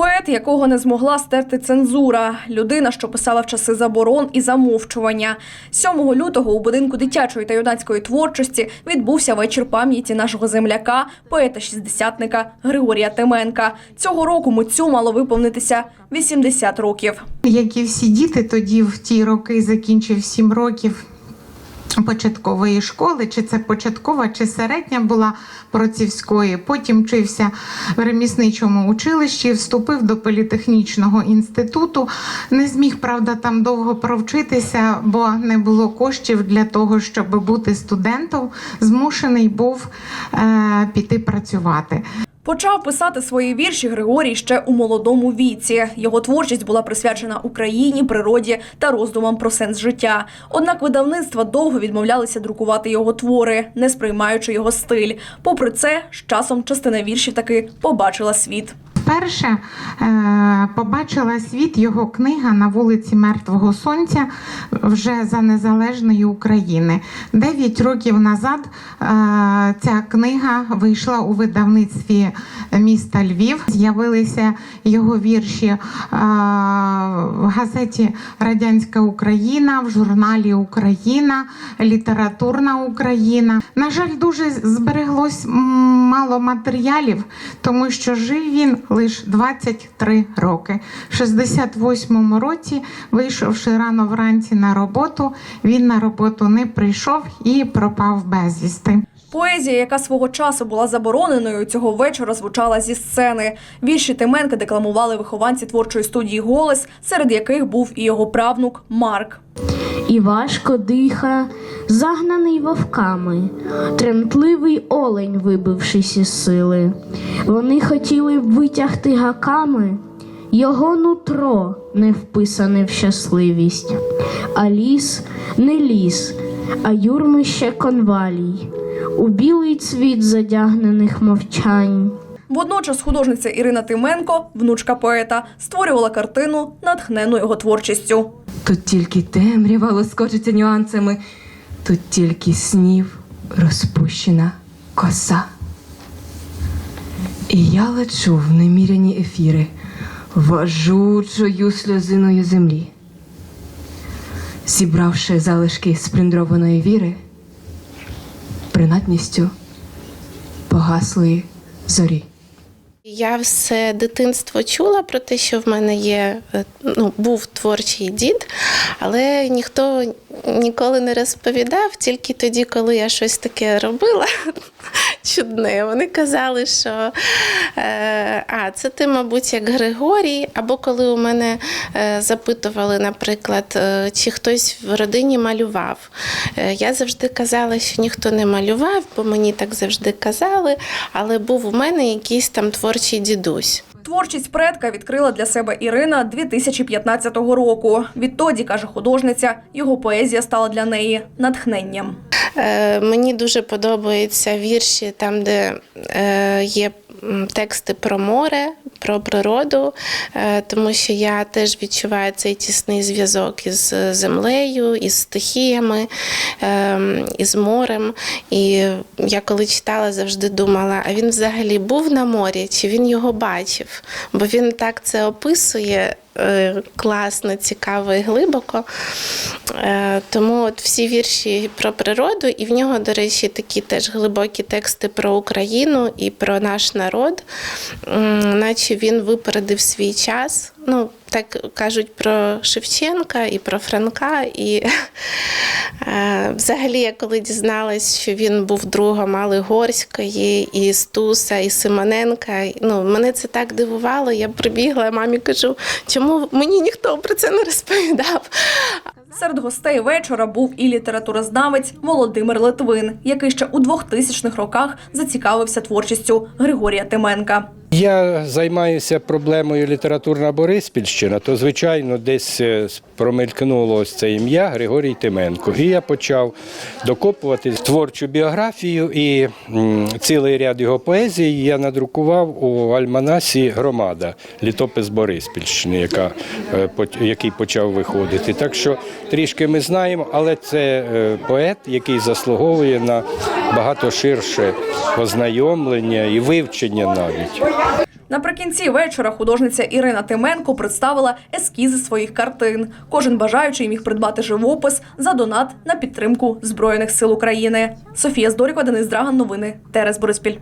Поет, якого не змогла стерти цензура, людина, що писала в часи заборон і замовчування. 7 лютого у будинку дитячої та юнацької творчості відбувся вечір пам'яті нашого земляка, поета-шістдесятника Григорія Теменка. Цього року митцю мало виповнитися 80 років. Як і всі діти, тоді в ті роки закінчив 7 років початкової школи, чи це початкова, чи середня була процівської. Потім вчився в ремісничому училищі, вступив до політехнічного інституту. Не зміг, правда, там довго провчитися, бо не було коштів для того, щоб бути студентом. Змушений був е, піти працювати. Почав писати свої вірші Григорій ще у молодому віці. Його творчість була присвячена Україні, природі та роздумам про сенс життя. Однак видавництва довго відмовлялися друкувати його твори, не сприймаючи його стиль. Попри це, з часом частина віршів таки побачила світ. Вперше е, побачила світ його книга на вулиці Мертвого Сонця вже за незалежної України. Дев'ять років назад е, ця книга вийшла у видавництві міста Львів. З'явилися його вірші е, в газеті Радянська Україна, в журналі Україна, Літературна Україна. На жаль, дуже збереглось мало матеріалів, тому що жив він лише 23 роки. В 68-му році, вийшовши рано вранці на роботу, він на роботу не прийшов і пропав безвісти. Поезія, яка свого часу була забороненою, цього вечора звучала зі сцени. Вірші Теменка декламували вихованці творчої студії Голос, серед яких був і його правнук Марк. І важко диха, загнаний вовками, тремтливий олень, вибившись із сили. Вони хотіли б витягти гаками його нутро, не вписане в щасливість, а ліс не ліс, а юрмище конвалій, у білий цвіт задягнених мовчань. Водночас художниця Ірина Тименко, внучка поета, створювала картину, натхнену його творчістю. Тут тільки темрява лоскочиться нюансами, тут тільки снів розпущена коса. І я лечу в неміряні ефіри важучою сльозиною землі, зібравши залишки спліндрованої віри, принадністю погаслої зорі. Я все дитинство чула про те, що в мене є е, ну, був творчий дід, але ніхто ніколи не розповідав, тільки тоді, коли я щось таке робила чудне. Вони казали, що е, а, це ти, мабуть, як Григорій, або коли у мене е, запитували, наприклад, е, чи хтось в родині малював. Я завжди казала, що ніхто не малював, бо мені так завжди казали, але був у мене якийсь там творчий дідусь. Творчість предка відкрила для себе Ірина 2015 року. Відтоді, каже художниця, його поезія стала для неї натхненням. Е, Мені дуже подобаються вірші там, де е, є тексти про море, про природу, е, тому що я теж відчуваю цей тісний зв'язок із землею, із стихіями, е, із морем. І я коли читала, завжди думала, а він взагалі був на морі, чи він його бачив? Бо він так це описує. Е, Класно, цікаво і глибоко. Е, Тому от всі вірші про природу, і в нього, до речі, такі теж глибокі тексти про Україну і про наш народ, наче він випередив свій час. Ну, так кажуть про Шевченка і про Франка. І е, взагалі, я коли дізналась, що він був другом Али Горської, і Стуса, і Симоненка, ну, мене це так дивувало. Я прибігла мамі кажу, чому мені ніхто про це не розповідав. Серед гостей вечора був і літературознавець Володимир Литвин, який ще у 2000-х роках зацікавився творчістю Григорія Тименка. Я займаюся проблемою літературна Бориспільщина, то звичайно десь е, промелькнуло ось це ім'я Григорій Тименко. І я почав докопувати творчу біографію і цілий ряд його поезій я надрукував у альманасі Громада, літопис Бориспільщини, яка, е, який почав виходити. Так що трішки ми знаємо, але це е, поет, який заслуговує на багато ширше ознайомлення і вивчення навіть. Наприкінці вечора художниця Ірина Тименко представила ескізи своїх картин. Кожен бажаючий міг придбати живопис за донат на підтримку Збройних сил України. Софія Здоріка, Денис Драган. Новини Терес Бориспіль.